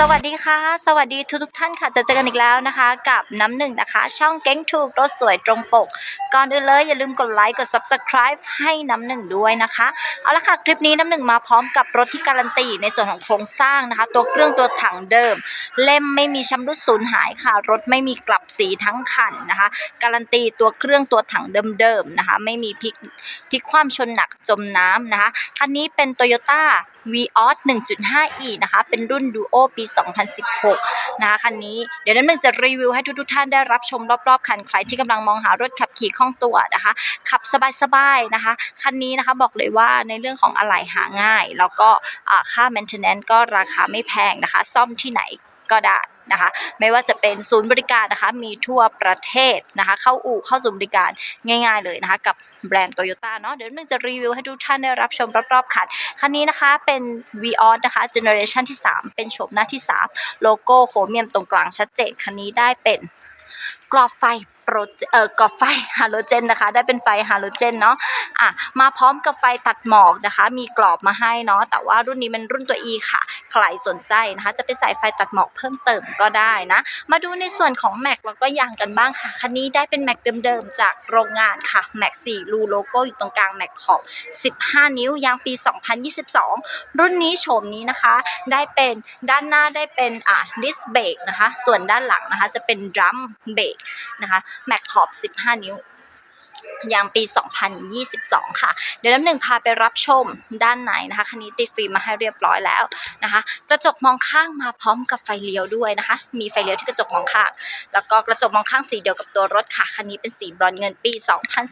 สวัสดีค่ะ สวัสดีทุกทุกท่านค่ะจะเจอกันอีกแล้วนะคะ กับน้ำหนึ่งนะคะ ช่องเก้งถูกรถสวยตรงปก ก่อนอื่นเลยอย่าลืมกดไลค์กด subscribe ให้น้ำหนึ่งด้วยนะคะเอาละค่ะคลิปนี้น้ำหนึ่งมาพร้อมกับรถที่การันตีในส่วนของโครงสร้างนะคะ ตัวเครื่องตัวถังเดิม เล่มไม่มีชำรุดสูญหายค่ะ รถไม่มีกลับสีทั้งคันนะคะ การันตีตัวเครื่องตัวถังเดิมๆนะคะ ไม่มีพลิกพลิกคว่ำชนหนักจมน้ำนะคะคันนี้เป็น Toyota Vios 1.5e นะคะ เป็นรุ่น Duo ปี 2016 นะคะคันนี้ เดี๋ยวน้ำหนึ่งจะรีวิวให้ทุกๆท่านได้รับชมรอบๆ คัน ใครที่กำลังมองหารถขับขี่คล่องตัวนะคะ ขับสบายๆ นะคะ คันนี้นะคะบอกเลยว่าในเรื่องของอะไหล่หาง่าย แล้วก็ค่า maintenance ก็ราคาไม่แพงนะคะ ซ่อมที่ไหนก็ได้ นะคะ ไม่ว่าจะเป็นศูนย์บริการนะคะมีทั่วประเทศนะคะ เข้าอู่เข้าศูนย์บริการง่าย ๆ เลยนะคะกับแบรนด์โตโยต้าเนาะเดี๋ยวหนึ่งจะรีวิวให้ทุกท่านได้รับชมรอบๆคันคันนี้นะคะเป็น Vios นะคะเจเนอเรชันที่ 3 เป็นโฉมหน้าที่ 3 โลโก้โครเมียมตรงกลางชัดเจนคันนี้ได้เป็นกรอบไฟ โปรเอ่อกรอบไฟฮาโลเจนนะคะ ได้เป็นไฟฮาโลเจนเนาะอะมาพร้อมกับไฟตัดหมอกนะคะ มีกรอบมาให้เนาะแต่ว่ารุ่นนี้เป็นรุ่นตัว E ค่ะ ใครสนใจนะคะ จะไปใส่ไฟตัดหมอกเพิ่มเติมก็ได้นะ มาดูในส่วนของแม็กแล้วก็ยางกันบ้างค่ะ คันนี้ได้เป็นแม็กเดิมๆจากโรงงานค่ะแม็ก4รูโลโก้อยู่ตรงกลางแม็กขอบ15 นิ้วยางปี 2022 รุ่นนี้โฉมนี้นะคะ ได้เป็นด้านหน้าได้เป็นอ่าดิสเบรกนะคะ ส่วนด้านหลังนะคะจะเป็นดรัมเบรกนะคะแม็กขอบ 15 นิ้วยางปี 2022 ค่ะ เดี๋ยวน้ำหนึ่งพาไปรับชมด้านในนะคะ คันนี้ติดฟิล์มมาให้เรียบร้อยแล้วนะคะ กระจกมองข้างมาพร้อมกับไฟเลี้ยวด้วยนะคะ มีไฟเลี้ยวที่กระจกมองข้าง แล้วก็กระจกมองข้างสีเดียวกับตัวรถค่ะ คันนี้เป็นสีบรอนเงินปี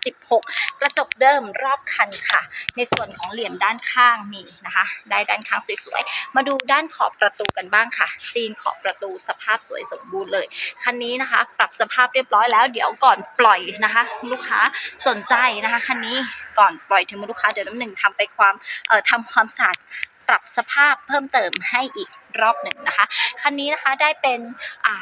2016 กระจกเดิมรอบคันค่ะ ในส่วนของเหลี่ยมด้านข้างนี่นะคะ ได้ด้านข้างสวยๆ มาดูด้านขอบประตูกันบ้างค่ะ ซีนขอบประตูสภาพสวยสมบูรณ์เลย คันนี้นะคะ ปรับสภาพเรียบร้อยแล้ว เดี๋ยวก่อนปล่อยนะคะ ลูกค้าสนใจนะคะคันนี้ก่อนปล่อยถึงมือลูกค้าเดี๋ยวน้ำหนึ่งทำไปความเอ่อทำความสะอาดปรับสภาพเพิ่มเติมให้อีกรอบหนึ่งนะคะ คันนี้นะคะได้เป็นอ่า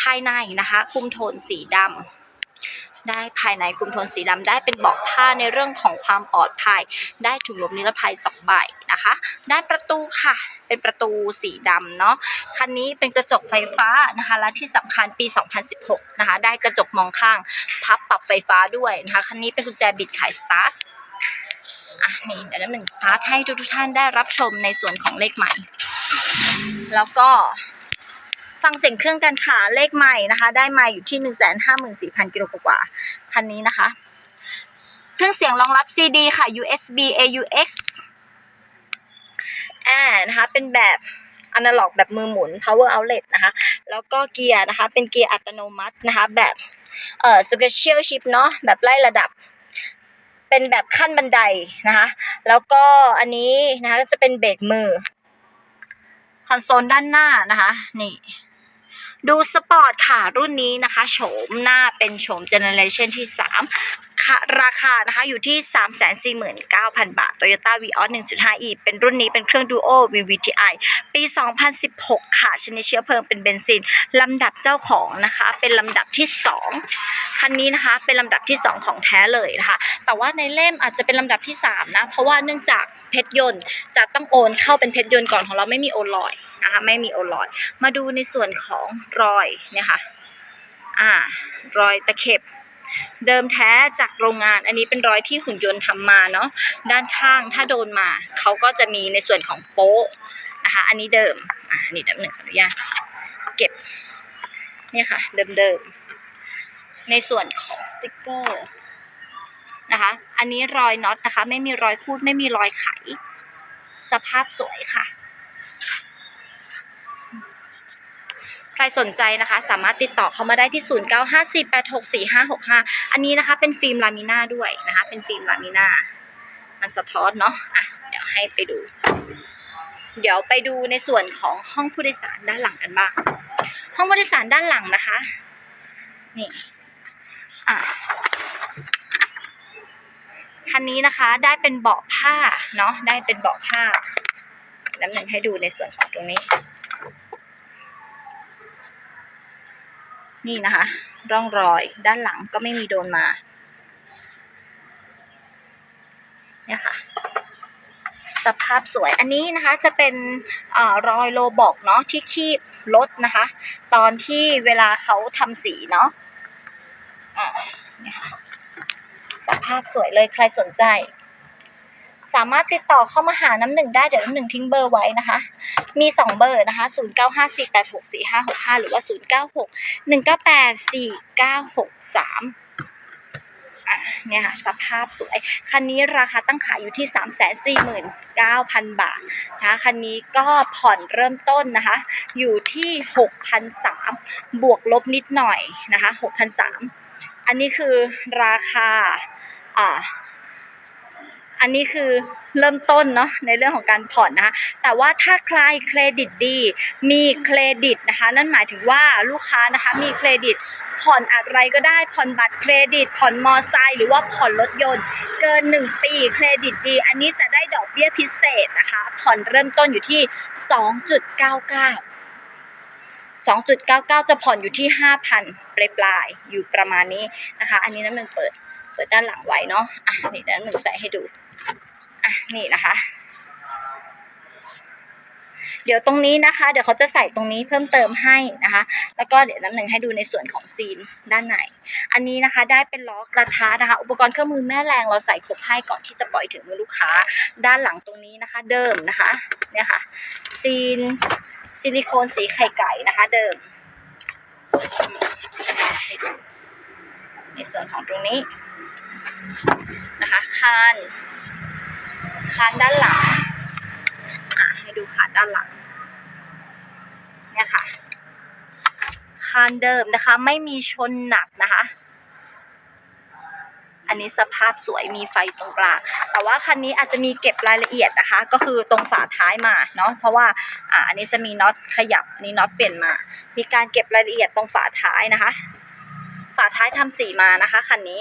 ภายในนะคะ คุมโทนสีดำ ได้ภายในคุมโทนสีดำได้เป็นเบาะผ้าในเรื่องของความปลอดภัย ได้ถุงลมนิรภัยสองใบนะคะด้านประตูค่ะเป็นประตูสีดำเนาะ คันนี้เป็นกระจกไฟฟ้านะคะ และที่สำคัญปี 2016 นะคะ ได้กระจกมองข้าง พับปรับไฟฟ้าด้วยนะคะ คันนี้เป็นกุญแจบิดขายสตาร์ท อะนี่เดี๋ยวน้ำหนึ่งสตาร์ทให้ทุกท่านได้รับชมในส่วนของเลขใหม่ แล้วก็ ฟังเสียงเครื่องกันค่ะเลขใหม่นะคะ ได้มาอยู่ที่ 154,000กิโลกว่าคันนี้นะคะ เครื่องเสียงรองรับ CD ค่ะ USB AUX อ่านะคะ เป็นแบบอนาล็อกแบบมือหมุน power outlet นะคะ แล้วก็เกียร์นะคะ เป็นเกียร์อัตโนมัตินะคะ แบบเอ่อ special shift เนาะแบบไล่ระดับ เป็นแบบขั้นบันไดนะคะ แล้วก็อันนี้นะคะจะเป็นเบรกมือคอนโซลด้านหน้านะคะ นี่ ดูสปอร์ตค่ะ รุ่นนี้นะคะ โฉมหน้าเป็นโฉมเจเนเรชันที่ 3 ค่ะ ราคานะคะอยู่ที่ 349,000 บาท Toyota Vios 1.5e เป็นรุ่นนี้เป็นเครื่อง Duo VVTi ปี 2016 ค่ะ ชนิดเชื้อเพลิงเป็นเบนซิน ลำดับเจ้าของนะคะ เป็นลำดับที่ 2 คันนี้นะคะ เป็นลำดับที่ 2 ของแท้เลยนะคะ แต่ว่าในเล่มอาจจะเป็นลำดับที่ 3 นะ เพราะว่าเนื่องจากเพชรยนต์จะต้องโอนเข้าเป็นเพชรยนต์ก่อนของเราไม่มีโอนลอย นะคะไม่มีโอลอยมาดูในส่วนของรอยเนี่ยค่ะอ่ารอยตะเข็บ เดิมแท้จากโรงงาน อันนี้เป็นรอยที่หุ่นยนต์ทำมาเนาะด้านข้างถ้าโดนมาเขาก็จะมีในส่วนของโป๊ะนะคะ อันนี้เดิมอ่านี่เดิมหนึ่งขออนุญาตเก็บเนี่ยค่ะ เดิมๆในส่วนของสติกเกอร์นะคะ อันนี้รอยน็อตนะคะ ไม่มีรอยคูดไม่มีรอยไข สภาพสวยค่ะ ใครสนใจนะคะ สามารถติดต่อเข้ามาได้ที่ 0954864565 อันนี้นะคะ เป็นฟิล์มลามิน่าด้วยนะคะ เป็นฟิล์มลามิน่ามันสะท้อนเนาะอะเดี๋ยวให้ไปดู เดี๋ยวไปดูในส่วนของห้องผู้โดยสารด้านหลังกันบ้าง ห้องผู้โดยสารด้านหลังนะคะ นี่อะคันนี้นะคะได้เป็นเบาะผ้าเนาะได้เป็นเบาะผ้าน้ำหนึ่งให้ดูในส่วนของตรงนี้ นี่นะคะ ร่องรอยด้านหลังก็ไม่มีโดนมา เนี่ยค่ะ สภาพสวยอันนี้นะคะจะเป็นอรอยโลบอกเนาะที่คีบรถนะคะ ตอนที่เวลาเขาทำสีเนาะอ่าเนี่ยค่ะสภาพสวยเลยใครสนใจ สามารถติดต่อเข้ามาหาน้ำหนึ่งได้ เดี๋ยวน้ำหนึ่งทิ้งเบอร์ไว้นะคะ มีสองเบอร์นะคะ 0 9 5 4 8 6 4 5 6 5 หรือว่า 0 9 6 1 9 8 4 9 6 3อะเนี่ยค่ะสภาพสวย คันนี้ราคาตั้งขายอยู่ที่ 3 4 9 0 0 0 บาทนะคะคันนี้ก็ผ่อนเริ่มต้นนะคะ อยู่ที่6,300บวกลบนิดหน่อยนะคะ6,300อันนี้คือราคาอ่า อันนี้คือเริ่มต้นเนาะในเรื่องของการผ่อนนะคะแต่ว่าถ้าใครเครดิตดี มีเครดิตนะคะ นั่นหมายถึงว่าลูกค้านะคะมีเครดิตผ่อนอะไรก็ได้ผ่อนบัตรเครดิต ผ่อนมอไซค์หรือว่าผ่อนรถยนต์ เกิน 1 ปีเครดิตดี อันนี้จะได้ดอกเบี้ยพิเศษนะคะ ผ่อนเริ่มต้นอยู่ที่ 2.99 2.99 จะผ่อนอยู่ที่ 5,000 ปลายปลายๆอยู่ประมาณนี้นะคะ อันนี้น้ำหนึ่งเปิด เปิดด้านหลังไว้เนาะอะนี่น้ำหนึ่งใส่ให้ดู อะนี่นะคะ เดี๋ยวตรงนี้นะคะ เดี๋ยวเขาจะใส่ตรงนี้เพิ่มเติมให้นะคะ แล้วก็เดี๋ยวน้ำหนึ่งให้ดูในส่วนของซีนด้านในอันนี้นะคะ ได้เป็นล้อกระทะนะคะ อุปกรณ์เครื่องมือแม่แรงเราใส่ครบให้ก่อนที่จะปล่อยถึงมือลูกค้า ด้านหลังตรงนี้นะคะ เดิมนะคะ เนี่ยค่ะ ซีนซิลิโคนสีไข่ไก่นะคะ เดิมในส่วนของตรงนี้นะคะคาน คานด้านหลังอะให้ดูคาด้านหลัง เนี่ยค่ะ คานเดิมนะคะ ไม่มีชนหนักนะคะ อันนี้สภาพสวยมีไฟตรงกลาง แต่ว่าคันนี้อาจจะมีเก็บรายละเอียดนะคะ ก็คือตรงฝาท้ายมาเนาะ เพราะว่าอ่าอันนี้จะมีน็อตขยับอันนี้น็อตเปลี่ยนมา มีการเก็บรายละเอียดตรงฝาท้ายนะคะ ฝาท้ายทำสีมานะคะคันนี้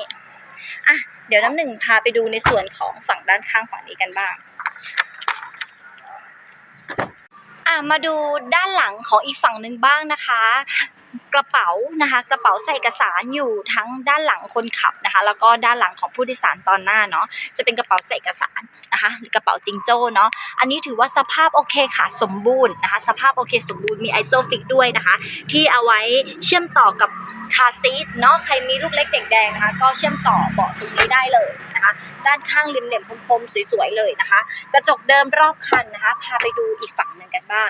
อะเดี๋ยวน้ำหนึ่งพาไปดูในส่วนของฝั่งด้านข้างฝั่งนี้กันบ้างอะมาดูด้านหลังของอีกฝั่งหนึ่งบ้างนะคะ กระเป๋านะคะ กระเป๋าใส่เอกสารอยู่ทั้งด้านหลังคนขับนะคะ แล้วก็ด้านหลังของผู้โดยสารตอนหน้าเนาะจะเป็นกระเป๋าใส่เอกสารนะคะหรือกระเป๋าจิงโจ้เนาะอันนี้ถือว่าสภาพโอเคค่ะ สมบูรณ์นะคะ สภาพโอเค สมบูรณ์มีไอโซฟิกด้วยนะคะ ที่เอาไว้เชื่อมต่อกับคาซีทเนาะใครมีลูกเล็กเด็กแดงนะคะ ก็เชื่อมต่อเบาะตรงนี้ได้เลยนะคะ ด้านข้างริมเหลี่ยมคมๆสวยๆเลยนะคะ กระจกเดิมรอบคันนะคะ พาไปดูอีกฝั่งหนึ่งกันบ้าง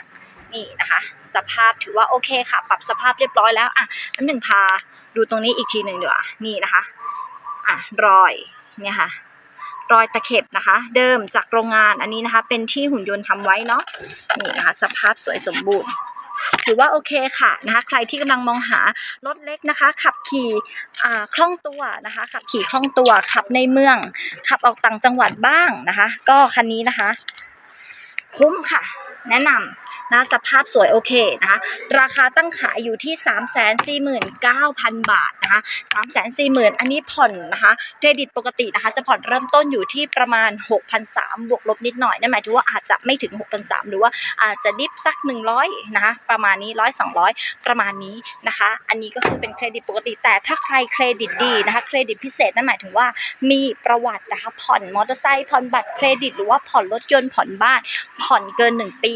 นี่นะคะ สภาพถือว่าโอเคค่ะ ปรับสภาพเรียบร้อยแล้วอะน้ำหนึ่งพาดูตรงนี้อีกทีหนึ่งเดีกว่านี่นะคะอะรอยเนี่ยค่ะ รอยตะเข็บนะคะ เดิมจากโรงงานอันนี้นะคะ เป็นที่หุ่นยนต์ทำไว้เนาะนี่นะคะ สภาพสวยสมบูรณ์ถือว่าโอเคค่ะนะคะ ใครที่กำลังมองหารถเล็กนะคะ ขับขี่อ่าคล่องตัวนะคะ ขับขี่คล่องตัวขับในเมือง ขับออกต่างจังหวัดบ้างนะคะ ก็คันนี้นะคะ คุ้มค่ะ แนะนำนะสภาพสวยโอเคนะคะราคาตั้งขายอยู่ที่ 349,000 บาทนะคะ340,000 อันนี้ผ่อนนะคะเครดิตปกตินะคะจะผ่อนเริ่มต้นอยู่ที่ประมาณ 6,300บวกลบนิดหน่อยนั่นหมายถึงว่าอาจจะไม่ถึง 6,300หรือว่าอาจจะดิฟสัก 100นะคะประมาณนี้ 100 200 ประมาณนี้นะคะ อันนี้ก็คือเป็นเครดิตปกติ แต่ถ้าใครเครดิตดีนะคะเครดิตพิเศษนั่นหมายถึงว่ามีประวัตินะคะผ่อนมอเตอร์ไซค์ผ่อนบัตรเครดิต หรือว่าผ่อนรถยนต์ผ่อนบ้านผ่อนเกิน 1 ปี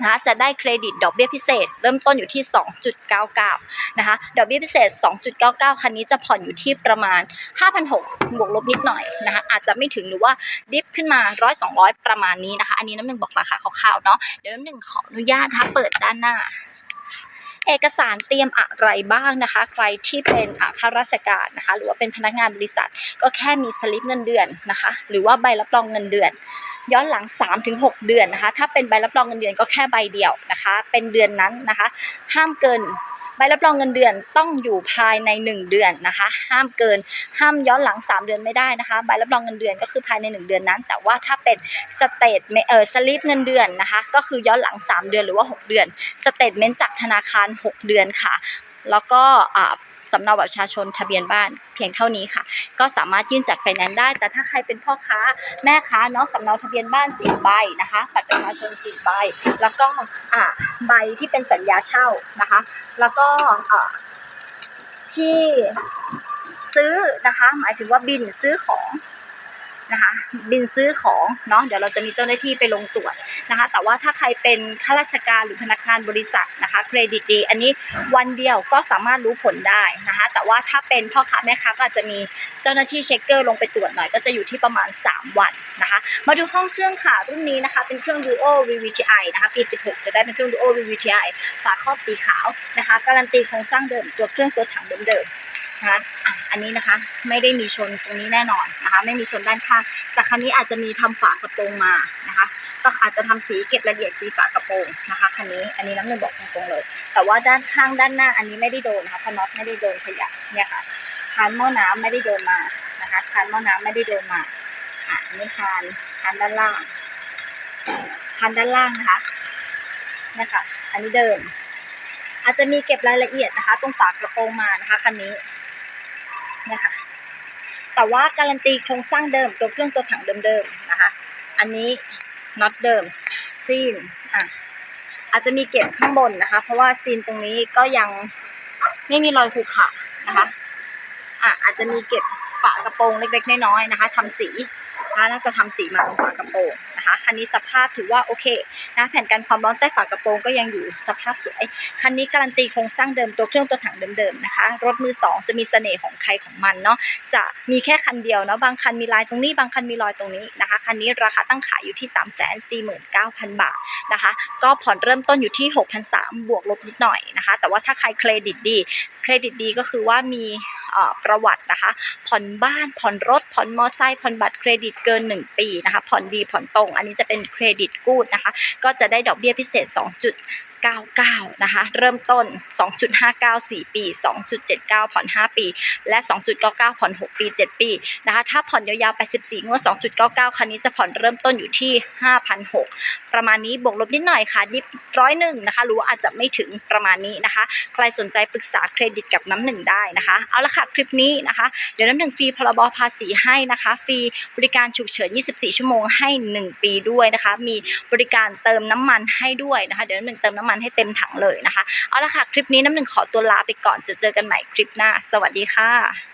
นะคะจะได้เครดิตดอกเบี้ยพิเศษ เริ่มต้นอยู่ที่ 2.99 นะคะดอกเบี้ยพิเศษ 2.99 คันนี้จะผ่อนอยู่ที่ประมาณ 5,600 บวกลบนิดหน่อยนะคะอาจจะไม่ถึงหรือว่าดิฟขึ้นมา 100 200 ประมาณนี้นะคะ อันนี้น้ำหนึ่งบอกราคาคร่าวๆเนาะเดี๋ยวน้ำหนึ่งขออนุญาตนะคะเปิดด้านหน้า เอกสารเตรียมอะไรบ้างนะคะ ใครที่เป็นข้าราชการนะคะ หรือว่าเป็นพนักงานบริษัท ก็แค่มีสลิปเงินเดือนนะคะ หรือว่าใบรับรองเงินเดือน ย้อนหลัง 3-6 เดือนนะคะ ถ้าเป็นใบรับรองเงินเดือนก็แค่ใบเดียวนะคะ เป็นเดือนนั้นนะคะ ห้ามเกิน ใบรับรองเงินเดือนต้องอยู่ภายใน 1 เดือนนะคะ ห้ามเกินห้ามย้อนหลัง 3 เดือนไม่ได้นะคะใบรับรองเงินเดือนก็คือภายใน 1 เดือนนั้น แต่ว่าถ้าเป็นสเตทเออสลิปเงินเดือนนะคะ ก็คือย้อนหลัง 3 เดือนหรือว่า 6 เดือนสเตทเมนต์จากธนาคาร 6 เดือนค่ะ แล้วก็อ่า สำเนาบัตรประชาชนทะเบียนบ้านเพียงเท่านี้ค่ะ ก็สามารถยื่นจัดไฟแนนซ์ได้ แต่ถ้าใครเป็นพ่อค้าแม่ค้าเนาะสำเนาทะเบียนบ้านสี่ใบนะคะบัตรประชาชนสี่ใบ แล้วก็อ่าใบที่เป็นสัญญาเช่านะคะ แล้วก็อ่าที่ซื้อนะคะ หมายถึงว่าบินซื้อของ นะคะ บินซื้อของเนาะเดี๋ยวเราจะมีเจ้าหน้าที่ไปลงตรวจนะคะ แต่ว่าถ้าใครเป็นข้าราชการหรือพนักงานบริษัทนะคะ เครดิตดี อันนี้วันเดียวก็สามารถรู้ผลได้นะคะ แต่ว่าถ้าเป็นพ่อค้าแม่ค้าก็อาจจะมีเจ้าหน้าที่เช็คเกอร์ลงไปตรวจหน่อยก็จะอยู่ที่ประมาณ 3 วันนะคะ มาดูห้องเครื่องค่ะรุ่นนี้นะคะ เป็นเครื่อง Duo VVTi นะคะปี 16 จะได้เป็นเครื่อง Duo VVTi ฝาครอบสีขาวนะคะ การันตีโครงสร้างเดิมตัวเครื่องตัวถังเดิมๆ นะคะอะอันนี้นะคะไม่ได้มีชนตรงนี้แน่นอนนะคะ ไม่มีชนด้านข้างแต่คันนี้อาจจะมีทำฝากระโปรงมานะคะก็อาจจะทำสีเก็บรายละเอียดสีฝากระโปรงนะคะคันนี้อันนี้น้ำหนึ่งบอกตรงๆเลย แต่ว่าด้านข้างด้านหน้าอันนี้ไม่ได้โดนนะคะพน็อตไม่ได้โดนขยับเนี่ยค่ะคานหม้อน้ำไม่ได้โดนมานะคะคานหม้อน้ำไม่ได้โดนมาอะอันนี้คานคานด้านล่างคานด้านล่างนะคะเนี่ยค่ะอันนี้เดิมอาจจะมีเก็บรายละเอียดนะคะ ตรงฝากระโปรงมานะคะคันนี้ เนี่ยค่ะ แต่ว่าการันตีโครงสร้างเดิมตัวเครื่องตัวถังเดิมๆนะคะ อันนี้น็อตเดิมซีนอะอาจจะมีเก็บข้างบนนะคะ เพราะว่าซีนตรงนี้ก็ยังไม่มีรอยขรุขระนะคะอะอาจจะมีเก็บฝากระโปรงเล็กๆน้อยๆนะคะทำสีนะคะน่าจะทำสีมาตรงฝากระโปรง นะคะ คันนี้สภาพถือว่าโอเคนะแผ่นกันความร้อนใต้ฝากระโปรงก็ยังอยู่สภาพสวย คันนี้การันตีโครงสร้างเดิมตัวเครื่องตัวถังเดิมๆนะคะ รถมือสองจะมีเสน่ห์ของใครของมันเนาะ จะมีแค่คันเดียวเนาะ บางคันมีลายตรงนี้ บางคันมีรอยตรงนี้นะคะ คันนี้ราคาตั้งขายอยู่ที่ 3 4 9 0 0 0 บาทนะคะ ก็ผ่อนเริ่มต้นอยู่ที่ 6,300บวกลบนิดหน่อยนะคะ แต่ว่าถ้าใครเครดิตดี เครดิตดีก็คือว่ามี ประวัตินะคะ ผ่อนบ้านผ่อนรถผ่อนมอไซค์ผ่อนบัตรเครดิตเกิน 1 ปีนะคะ ผ่อนดีผ่อนตรง อันนี้จะเป็นเครดิตกูดนะคะ ก็จะได้ดอกเบี้ยพิเศษ 2.99 นะคะ เริ่มต้น 2.59 4 ปี 2.79 ผ่อน 5 ปี และ 2.99 ผ่อน 6 ปี 7 ปีนะคะ ถ้าผ่อนยาวๆ 84 งวด 2.99 คันนี้จะผ่อนเริ่มต้นอยู่ที่5,600ประมาณนี้บวกลบนิดหน่อยค่ะนิดร้อยหนึ่งนะคะรู้ว่าอาจจะไม่ถึงประมาณนี้นะคะ ใครสนใจปรึกษาเครดิตกับน้ำหนึ่งได้นะคะ เอาละค่ะ คลิปนี้นะคะ เดี๋ยวน้ำหนึ่งฟรีพรบภาษีให้นะคะ ฟรีบริการฉุกเฉิน 24 ชั่วโมงให้ 1 ปีด้วยนะคะ มีบริการเติมน้ำมันให้ด้วยนะคะ เดี๋ยวน้ำหนึ่งเติมน้ำมันมันให้เต็มถังเลยนะคะ เอาละค่ะ คลิปนี้น้ำหนึ่งขอตัวลาไปก่อนจะเจอกันใหม่คลิปหน้า สวัสดีค่ะ